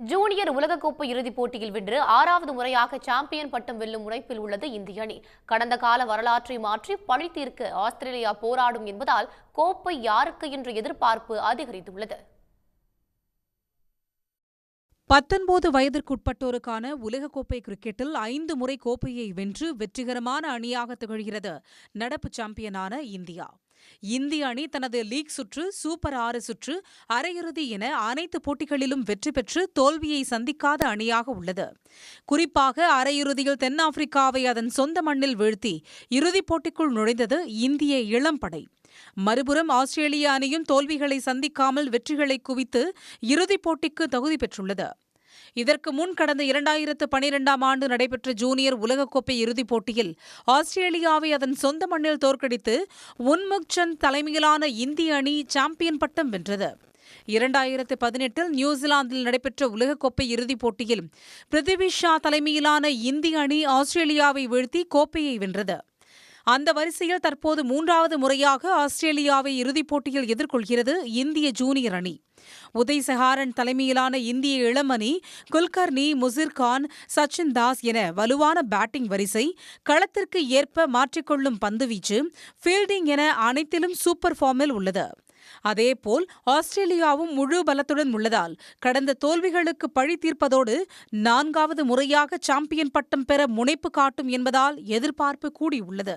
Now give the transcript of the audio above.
Junior உலகக்கோப்பை இறுதிப் போட்டியில் வென்று ஆறாவது முறையாக சாம்பியன் பட்டம் வெல்லும் முனைப்பில் உள்ளது இந்திய அணி. கடந்த கால வரலாற்றை மாற்றி பழி தீர்க்க ஆஸ்திரேலியா போராடும் என்பதால் கோப்பை யாருக்கு என்ற எதிர்பார்ப்பு அதிகரித்துள்ளது. பத்தொன்பது வயதிற்குட்பட்டோருக்கான உலகக்கோப்பை கிரிக்கெட்டில் ஐந்து முறை கோப்பையை வென்று வெற்றிகரமான அணியாக திகழ்கிறது. நடப்பு சாம்பியனான இந்தியா. இந்திய அணி தனது லீக் சுற்று சூப்பர் ஆறு சுற்று அரையிறுதி என அனைத்து போட்டிகளிலும் வெற்றி பெற்று தோல்வியை சந்திக்காத அணியாக உள்ளது. குறிப்பாக அரையிறுதியில் தென்னாப்பிரிக்காவை அதன் சொந்த மண்ணில் வீழ்த்தி இறுதிப் போட்டிக்குள் நுழைந்தது இந்திய இளம்படை மறுபுறம் ஆஸ்திரேலிய அணியும் தோல்விகளை சந்திக்காமல் வெற்றிகளை குவித்து இறுதிப் போட்டிக்கு தகுதி பெற்றுள்ளது. இதற்கு முன் கடந்த இரண்டாயிரத்து பனிரெண்டாம் ஆண்டு நடைபெற்ற ஜூனியர் உலகக்கோப்பை இறுதிப் போட்டியில் ஆஸ்திரேலியாவை அதன் சொந்த மண்ணில் தோற்கடித்து உன்முக் சந்த் தலைமையிலான இந்திய அணி சாம்பியன் பட்டம் வென்றது. இரண்டாயிரத்து பதினெட்டில் நியூசிலாந்தில் நடைபெற்ற உலகக்கோப்பை இறுதிப் போட்டியில் பிருத்திவி ஷா தலைமையிலான இந்திய அணி ஆஸ்திரேலியாவை வீழ்த்தி கோப்பையை வென்றது. அந்த வரிசையில் தற்போது மூன்றாவது முறையாக ஆஸ்திரேலியாவை இறுதிப் போட்டியில் எதிர்கொள்கிறது இந்திய ஜூனியர் அணி. உதய் சஹாரன் தலைமையிலான இந்திய இளமணி குல்கர்னி முசிர்கான் சச்சின் தாஸ் என வலுவான பேட்டிங் வரிசை களத்திற்கு ஏற்ப மாற்றிக்கொள்ளும் பந்துவீச்சு ஃபீல்டிங் என அனைத்திலும் சூப்பர் ஃபார்மில் உள்ளது. அதேபோல் ஆஸ்திரேலியாவும் முழு பலத்துடன் உள்ளதால் கடந்த தோல்விகளுக்கு பழி தீர்ப்பதோடு நான்காவது முறையாக சாம்பியன் பட்டம் பெற முனைப்பு காட்டும் என்பதால் எதிர்பார்ப்பு கூடியுள்ளது